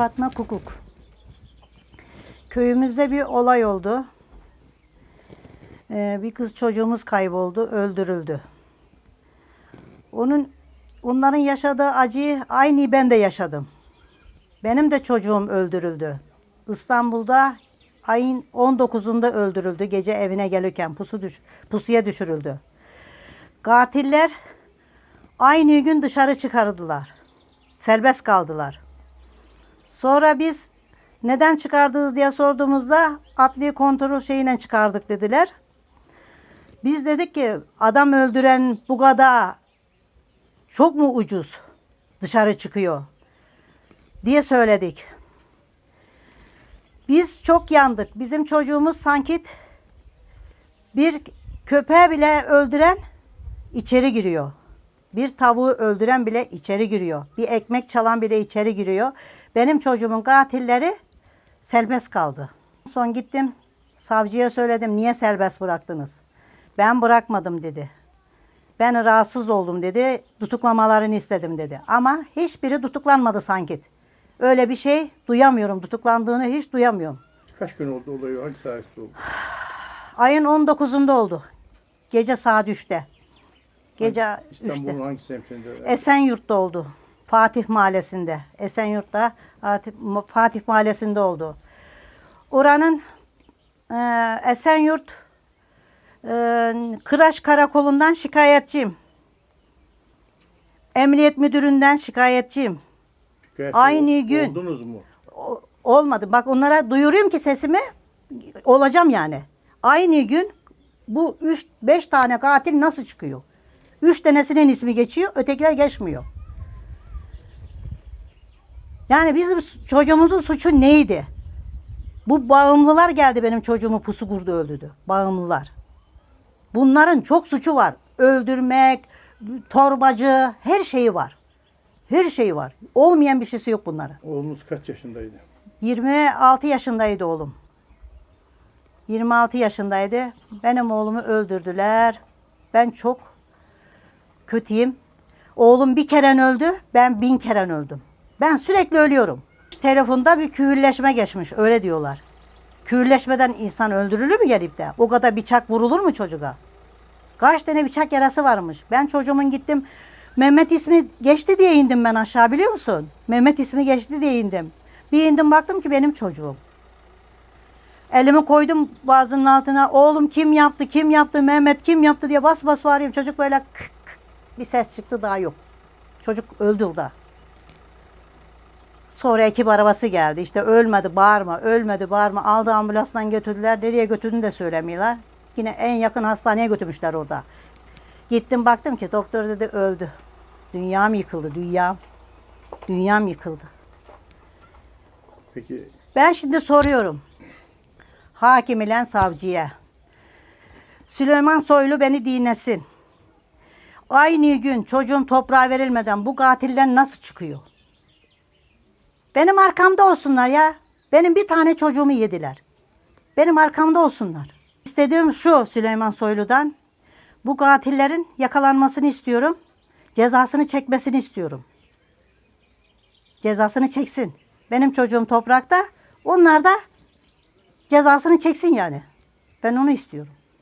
Fatma Kukuk. Köyümüzde bir olay oldu. Ee, bir kız çocuğumuz kayboldu, öldürüldü. Onun onların yaşadığı acıyı aynı ben de yaşadım. Benim de çocuğum öldürüldü. İstanbul'da ayın 19'unda öldürüldü. Gece evine gelirken pusu düş, pusuya düşürüldü. Katiller aynı gün dışarı çıkardılar. Serbest kaldılar. Sonra biz neden çıkardınız diye sorduğumuzda adli kontrol şeyine çıkardık dediler. Biz dedik ki adam öldüren bu kadar çok mu ucuz dışarı çıkıyor diye söyledik. Biz çok yandık. Bizim çocuğumuz sanki bir köpeği bile öldüren içeri giriyor. Bir tavuğu öldüren bile içeri giriyor. Bir ekmek çalan bile içeri giriyor. Benim çocuğumun katilleri serbest kaldı. Son gittim savcıya söyledim niye serbest bıraktınız? Ben bırakmadım dedi. Ben rahatsız oldum dedi. Tutuklamalarını istedim dedi. Ama hiçbiri tutuklanmadı sanki. Öyle bir şey duyamıyorum. Tutuklandığını hiç duyamıyorum. Kaç gün oldu olayı? Hangi tarihte oldu? Ayın 19'unda oldu. Gece saat 3'te. Gece 3'te. İstanbul'un hangi semtinde? Esenyurt'ta oldu. Fatih Mahallesi'nde. Esenyurt'ta Fatih, Mahallesi'nde oldu. Oranın e, Esenyurt e, Kıraç Karakolu'ndan şikayetçiyim. Emniyet Müdürü'nden şikayetçiyim. Şikayet aynı ol- gün. Oldunuz mu? O- olmadı. Bak onlara duyuruyorum ki sesimi olacağım yani. Aynı gün bu 3 5 tane katil nasıl çıkıyor? 3 tanesinin ismi geçiyor, ötekiler geçmiyor. Yani bizim çocuğumuzun suçu neydi? Bu bağımlılar geldi benim çocuğumu pusu kurdu öldürdü. Bağımlılar. Bunların çok suçu var. Öldürmek, torbacı, her şeyi var. Her şeyi var. Olmayan bir şeysi yok bunların. Oğlunuz kaç yaşındaydı? 26 yaşındaydı oğlum. 26 yaşındaydı. Benim oğlumu öldürdüler. Ben çok kötüyüm. Oğlum bir kere öldü, ben bin kere öldüm. Ben sürekli ölüyorum. Telefonda bir kühülleşme geçmiş, öyle diyorlar. Kühülleşmeden insan öldürülür mü gelip de? O kadar bıçak vurulur mu çocuğa? Kaç tane bıçak yarası varmış. Ben çocuğumun gittim. Mehmet ismi geçti diye indim ben aşağı biliyor musun? Mehmet ismi geçti diye indim. Bir indim baktım ki benim çocuğum. Elimi koydum boğazının altına. Oğlum kim yaptı, kim yaptı, Mehmet kim yaptı diye bas bas bağırıyorum. Çocuk böyle kık bir ses çıktı daha yok. Çocuk öldü orada. Sonra ekip arabası geldi. İşte ölmedi bağırma, ölmedi bağırma. Aldı ambulanstan götürdüler. Nereye götürdüğünü de söylemiyorlar. Yine en yakın hastaneye götürmüşler orada. Gittim baktım ki doktor dedi öldü. Dünyam yıkıldı, dünyam. Dünyam yıkıldı. Peki Ben şimdi soruyorum. Hakim ile savcıya. Süleyman Soylu beni dinlesin. Aynı gün çocuğum toprağa verilmeden bu katiller nasıl çıkıyor? Benim arkamda olsunlar ya. Benim bir tane çocuğumu yediler. Benim arkamda olsunlar. İstediğim şu Süleyman Soylu'dan. Bu katillerin yakalanmasını istiyorum. Cezasını çekmesini istiyorum. Cezasını çeksin. Benim çocuğum toprakta. Onlar da cezasını çeksin yani. Ben onu istiyorum.